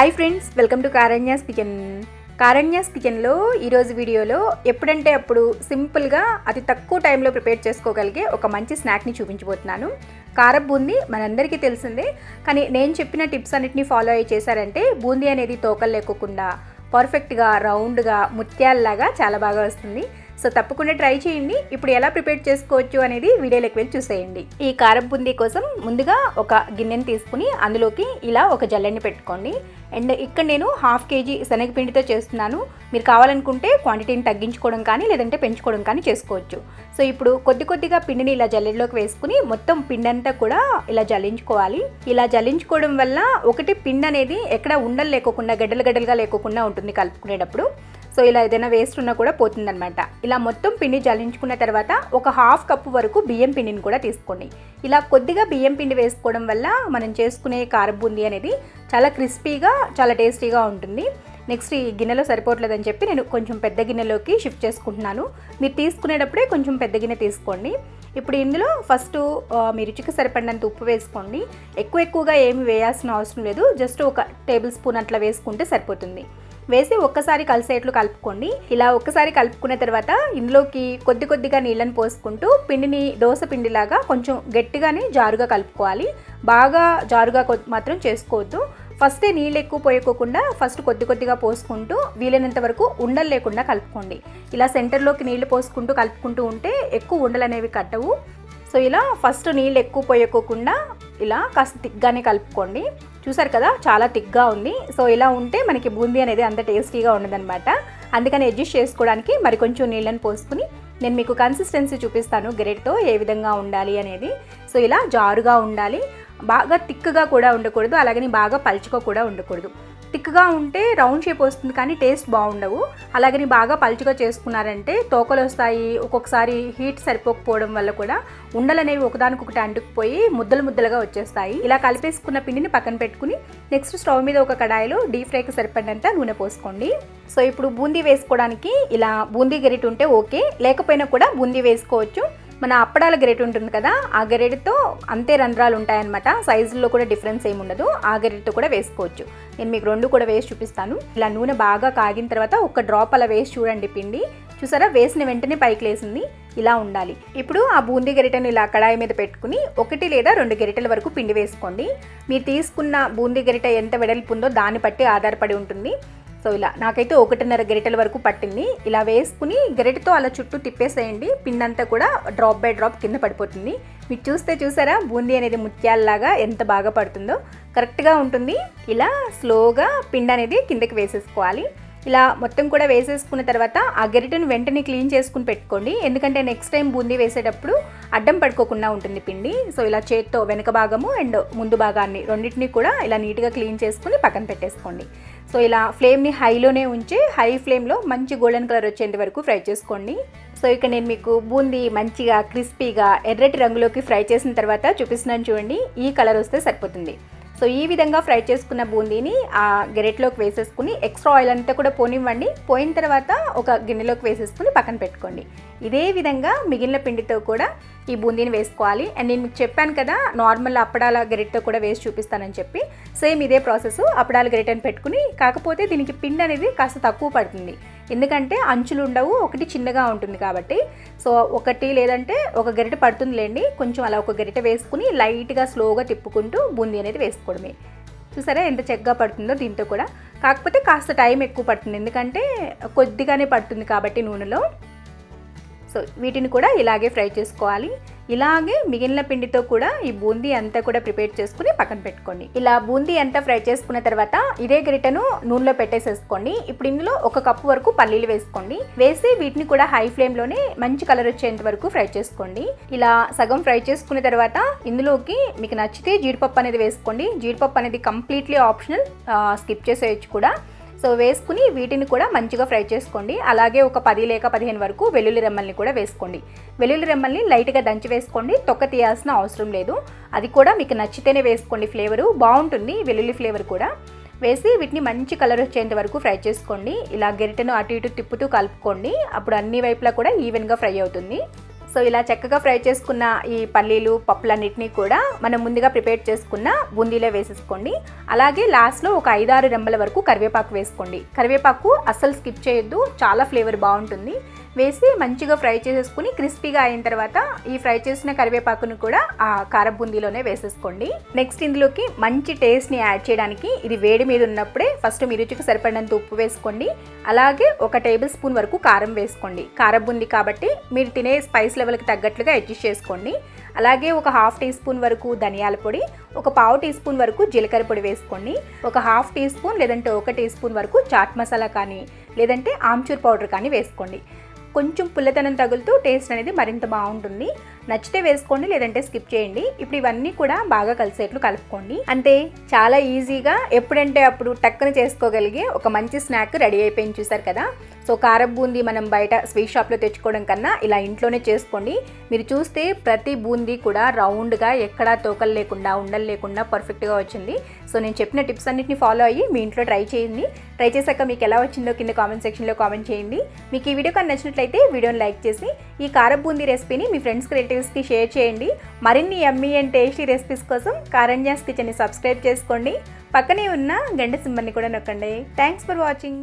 Hi friends welcome to Karanya's kitchen Karanya's కిచెన్లో ఈరోజు వీడియోలో ఎప్పుడంటే అప్పుడు సింపుల్గా అతి తక్కువ టైంలో ప్రిపేర్ చేసుకోగలిగే ఒక మంచి స్నాక్ని చూపించబోతున్నాను. కారం బూందీ మనందరికీ తెలిసిందే కానీ నేను చెప్పిన టిప్స్ అన్నిటిని ఫాలో అయ్యి చేశారంటే బూందీ అనేది తోకలు లేకోకుండా పర్ఫెక్ట్గా రౌండ్గా ముత్యాలలాగా చాలా బాగా వస్తుంది. సో తప్పకుండా ట్రై చేయండి. ఇప్పుడు ఎలా ప్రిపేర్ చేసుకోవచ్చు అనేది వీడియోలోకి వెళ్ళి చూసేయండి. ఈ కారం బుందీ కోసం ముందుగా ఒక గిన్నెని తీసుకుని అందులోకి ఇలా ఒక జల్లెని పెట్టుకోండి. అండ్ ఇక్కడ నేను హాఫ్ కేజీ శనగపిండితో చేస్తున్నాను. మీరు కావాలనుకుంటే క్వాంటిటీని తగ్గించుకోవడం కానీ లేదంటే పెంచుకోవడం కానీ చేసుకోవచ్చు. సో ఇప్పుడు కొద్ది కొద్దిగా పిండిని ఇలా జల్లెడలోకి వేసుకుని మొత్తం పిండి అంతా కూడా ఇలా జల్లించుకోవాలి. ఇలా జల్లించుకోవడం వల్ల ఒకటి పిండి అనేది ఎక్కడ ఉండలు లేకోకుండా గడ్డలు గడ్డలుగా లేకోకుండా ఉంటుంది కలుపుకునేటప్పుడు. సో ఇలా ఏదైనా వేస్ట్ ఉన్నా కూడా పోతుందన్నమాట. ఇలా మొత్తం పిండి జల్లించుకున్న తర్వాత ఒక హాఫ్ కప్పు వరకు బియ్యం పిండిని కూడా తీసుకోండి. ఇలా కొద్దిగా బియ్యం పిండి వేసుకోవడం వల్ల మనం చేసుకునే కారం బూందీ అనేది చాలా క్రిస్పీగా చాలా టేస్టీగా ఉంటుంది. నెక్స్ట్ ఈ గిన్నెలో సరిపోవట్లేదని చెప్పి నేను కొంచెం పెద్ద గిన్నెలోకి షిఫ్ట్ చేసుకుంటున్నాను. మీరు తీసుకునేటప్పుడే కొంచెం పెద్ద గిన్నె తీసుకోండి. ఇప్పుడు ఇందులో ఫస్ట్ మీ రుచికి సరిపడినంత ఉప్పు వేసుకోండి. ఎక్కువ ఎక్కువగా ఏమి వేయాల్సిన అవసరం లేదు. జస్ట్ ఒక టేబుల్ స్పూన్ అట్లా వేసుకుంటే సరిపోతుంది. వేసి ఒక్కసారి కలిసేట్లు కలుపుకోండి. ఇలా ఒక్కసారి కలుపుకున్న తర్వాత ఇందులోకి కొద్ది కొద్దిగా నీళ్ళని పోసుకుంటూ పిండిని దోశ పిండిలాగా కొంచెం గట్టిగానే జారుగా కలుపుకోవాలి. బాగా జారుగా కొ- మాత్రం చేసుకోవద్దు. ఫస్టే నీళ్ళు ఎక్కువ పోయకోకుండా ఫస్ట్ కొద్ది కొద్దిగా పోసుకుంటూ వీలైనంత వరకు ఉండలు లేకుండా కలుపుకోండి. ఇలా సెంటర్లోకి నీళ్ళు పోసుకుంటూ కలుపుకుంటూ ఉంటే ఎక్కువ ఉండలు అనేవి కట్టవు. సో ఇలా ఫస్ట్ నీళ్ళు ఎక్కువ పోయకోకుండా ఇలా కాస్త తిగ్గానే కలుపుకోండి. చూసారు కదా చాలా తిగ్గా ఉంది. సో ఇలా ఉంటే మనకి బూందీ అనేది అంత టేస్టీగా ఉండదన్నమాట. అందుకని అడ్జస్ట్ చేసుకోవడానికి మరి కొంచెం నీళ్ళని పోసుకుని నేను మీకు కన్సిస్టెన్సీ చూపిస్తాను గ్రెడ్తో ఏ విధంగా ఉండాలి అనేది. సో ఇలా జారుగా ఉండాలి. బాగా తిక్కుగా కూడా ఉండకూడదు అలాగని బాగా పలుచుగా కూడా ఉండకూడదు. థిక్గా ఉంటే రౌండ్ షేప్ వస్తుంది కానీ టేస్ట్ బాగుండవు. అలాగని బాగా పలుచగా చేసుకున్నారంటే తోకలు వస్తాయి ఒక్కొక్కసారి హీట్ సరిపోకపోవడం వల్ల కూడా ఉండలు అనేవి ఒకదానికొకటి అంటుకుపోయి ముద్దలు ముద్దలుగా వచ్చేస్తాయి. ఇలా కలిపేసుకున్న పిండిని పక్కన పెట్టుకుని నెక్స్ట్ స్టవ్ మీద ఒక కడాయిలో డీప్ ఫ్రైకి సరిపడినంత నూనె పోసుకోండి. సో ఇప్పుడు బూందీ వేసుకోవడానికి ఇలా బూందీ గరిట ఉంటే ఓకే లేకపోయినా కూడా బూందీ వేసుకోవచ్చు. మన అప్పడాల గెరెట్ ఉంటుంది కదా ఆ గెరెట్తో అంతే రంధ్రాలు ఉంటాయన్నమాట. సైజుల్లో కూడా డిఫరెన్స్ ఏమి ఉండదు. ఆ గెరెట్తో కూడా వేసుకోవచ్చు. నేను మీకు రెండు కూడా వేసి చూపిస్తాను. ఇలా నూనె బాగా కాగిన తర్వాత ఒక డ్రాప్ అలా వేసి చూడండి పిండి. చూసారా? వేసిన వెంటనే పైకి లేసింది. ఇలా ఉండాలి. ఇప్పుడు ఆ బూందీ గరిటెను ఇలా కడాయి మీద పెట్టుకుని ఒకటి లేదా రెండు గరిటెల వరకు పిండి వేసుకోండి. మీరు తీసుకున్న బూందీ గరిట ఎంత వెడల్పు ఉందో దాన్ని బట్టి ఆధారపడి ఉంటుంది. సో ఇలా నాకైతే ఒకటిన్నర గరిటెల వరకు పట్టింది. ఇలా వేసుకుని గరిటెతో అలా చుట్టూ తిప్పేసేయండి. పిండి అంతా కూడా డ్రాప్ బై డ్రాప్ కింద పడిపోతుంది. మీరు చూస్తే చూసారా బూందీ అనేది ముత్యాలలాగా ఎంత బాగా పడుతుందో. కరెక్ట్గా ఉంటుంది. ఇలా స్లోగా పిండి అనేది కిందకి వేసేసుకోవాలి. ఇలా మొత్తం కూడా వేసేసుకున్న తర్వాత ఆ గరిటెను వెంటనే క్లీన్ చేసుకుని పెట్టుకోండి. ఎందుకంటే నెక్స్ట్ టైం బూందీ వేసేటప్పుడు అడ్డం పడుకోకుండా ఉంటుంది పిండి. సో ఇలా చేత్తో వెనక భాగము అండ్ ముందు భాగాన్ని రెండింటిని కూడా ఇలా నీట్గా క్లీన్ చేసుకుని పక్కన పెట్టేసుకోండి. సో ఇలా ఫ్లేమ్ని హైలోనే ఉంచి హై ఫ్లేమ్లో మంచి గోల్డెన్ కలర్ వచ్చేంత వరకు ఫ్రై చేసుకోండి. సో ఇక్కడ నేను మీకు బూందీ మంచిగా క్రిస్పీగా ఎర్రటి రంగులోకి ఫ్రై చేసిన తర్వాత చూపిస్తున్నాను చూడండి. ఈ కలర్ వస్తే సరిపోతుంది. సో ఈ విధంగా ఫ్రై చేసుకున్న బూందీని ఆ గెరెట్లోకి వేసేసుకుని ఎక్స్ట్రా ఆయిల్ అంతా కూడా పోనివ్వండి. పోయిన తర్వాత ఒక గిన్నెలోకి వేసేసుకుని పక్కన పెట్టుకోండి. ఇదే విధంగా మిగిలిన పిండితో కూడా ఈ బూందీని వేసుకోవాలి. అండ్ నేను మీకు చెప్పాను కదా నార్మల్ అప్పడాల గరిటతో కూడా వేసి చూపిస్తానని చెప్పి. సేమ్ ఇదే ప్రాసెస్ అప్పడాల గరిటని పెట్టుకుని కాకపోతే దీనికి పిండి అనేది కాస్త తక్కువ పడుతుంది. ఎందుకంటే అంచులు ఉండవు ఒకటి చిన్నగా ఉంటుంది కాబట్టి. సో ఒకటి లేదంటే ఒక గరిటె పడుతుందిలేండి. కొంచెం అలా ఒక గరిటె వేసుకుని లైట్గా స్లోగా తిప్పుకుంటూ బూందీ అనేది వేసుకోవడమే. చూసారా ఎంత చక్కగా పడుతుందో దీంతో కూడా. కాకపోతే కాస్త టైం ఎక్కువ పడుతుంది. ఎందుకంటే కొద్దిగానే పడుతుంది కాబట్టి నూనెలో. సో వీటిని కూడా ఇలాగే ఫ్రై చేసుకోవాలి. ఇలాగే మిగిలిన పిండితో కూడా ఈ బూందీ అంతా కూడా ప్రిపేర్ చేసుకుని పక్కన పెట్టుకోండి. ఇలా బూందీ అంతా ఫ్రై చేసుకున్న తర్వాత ఇదే గరిటెను నూనెలో పెట్టేసేసుకోండి. ఇప్పుడు ఇందులో ఒక కప్పు వరకు పల్లీలు వేసుకోండి. వేసి వీటిని కూడా హై ఫ్లేమ్లోనే మంచి కలర్ వచ్చేంత వరకు ఫ్రై చేసుకోండి. ఇలా సగం ఫ్రై చేసుకున్న తర్వాత ఇందులోకి మీకు నచ్చితే జీడిపప్పు అనేది వేసుకోండి. జీడిపప్పు అనేది కంప్లీట్లీ ఆప్షనల్ స్కిప్ చేసేయచ్చు కూడా. సో వేసుకుని వీటిని కూడా మంచిగా ఫ్రై చేసుకోండి. అలాగే ఒక పది లేక పదిహేను వరకు వెల్లుల్లి రెమ్మల్ని కూడా వేసుకోండి. వెల్లుల్లి రెమ్మల్ని లైట్గా దంచి వేసుకోండి. తొక్క తీయాల్సిన అవసరం లేదు. అది కూడా మీకు నచ్చితేనే వేసుకోండి ఫ్లేవరు. బాగుంటుంది వెల్లుల్లి ఫ్లేవర్ కూడా. వేసి వీటిని మంచి కలర్ వచ్చేంత వరకు ఫ్రై చేసుకోండి. ఇలా గెరిటెను అటు ఇటు తిప్పుతూ కలుపుకోండి. అప్పుడు అన్ని వైపులా కూడా ఈవెన్గా ఫ్రై అవుతుంది. సో ఇలా చక్కగా ఫ్రై చేసుకున్న ఈ పల్లీలు పప్పులన్నిటినీ కూడా మనం ముందుగా ప్రిపేర్ చేసుకున్న బూందీలో వేసేసుకోండి. అలాగే లాస్ట్లో ఒక ఐదారు రెమ్మల వరకు కరివేపాకు వేసుకోండి. కరివేపాకు అస్సలు స్కిప్ చేయొద్దు చాలా ఫ్లేవర్ బాగుంటుంది. వేసి మంచిగా ఫ్రై చేసేసుకుని క్రిస్పీగా అయిన తర్వాత ఈ ఫ్రై చేసిన కరివేపాకును కూడా ఆ కార బూందీలోనే వేసేసుకోండి. నెక్స్ట్ ఇందులోకి మంచి టేస్ట్ని యాడ్ చేయడానికి ఇది వేడి మీద ఉన్నప్పుడే ఫస్ట్ మీ రుచికి సరిపడినంత ఉప్పు వేసుకోండి. అలాగే ఒక టేబుల్ స్పూన్ వరకు కారం వేసుకోండి. కారం బూంది కాబట్టి మీరు తినే స్పైస్ లెవెల్కి తగ్గట్లుగా అడ్జస్ట్ చేసుకోండి. అలాగే ఒక హాఫ్ టీ స్పూన్ వరకు ధనియాల పొడి ఒక పావు టీ స్పూన్ వరకు జీలకర్ర పొడి వేసుకోండి. ఒక హాఫ్ టీ స్పూన్ లేదంటే ఒక టీ స్పూన్ వరకు చాట్ మసాలా కానీ లేదంటే ఆమ్చూర్ పౌడర్ కానీ వేసుకోండి. కొంచెం పుల్లతనం తగులుతూ టేస్ట్ అనేది మరింత బాగుంటుంది. నచ్చితే వేసుకోండి లేదంటే స్కిప్ చేయండి. ఇప్పుడు ఇవన్నీ కూడా బాగా కలిసేట్లు కలుపుకోండి. అంతే చాలా ఈజీగా ఎప్పుడంటే అప్పుడు టక్కున చేసుకోగలిగే ఒక మంచి స్నాక్ రెడీ అయిపోయింది చూసారు కదా. సో కారం బూందీ మనం బయట స్వీట్ షాప్లో తెచ్చుకోవడం కన్నా ఇలా ఇంట్లోనే చేసుకోండి. మీరు చూస్తే ప్రతి బూందీ కూడా రౌండ్గా ఎక్కడా తోకలు లేకుండా ఉండలు లేకుండా పర్ఫెక్ట్గా వచ్చింది. సో నేను చెప్పిన టిప్స్ అన్నిటిని ఫాలో అయ్యి మీ ఇంట్లో ట్రై చేయండి. ట్రై చేశాక మీకు ఎలా వచ్చిందో కింద కామెంట్ సెక్షన్లో కామెంట్ చేయండి. మీకు ఈ వీడియో కానీ నచ్చినట్లయితే వీడియోని లైక్ చేసి ఈ కారం బూందీ రెసిపీని మీ ఫ్రెండ్స్కి రిలేటివ్స్కి షేర్ చేయండి. మరిన్ని ఎమ్మీ అండ్ టేస్టీ రెసిపీస్ కోసం కారణ్యాస్ కిచెన్ని సబ్స్క్రైబ్ చేసుకోండి. పక్కనే ఉన్న గంట సింబల్ని కూడా నొక్కండి. Thanks for watching.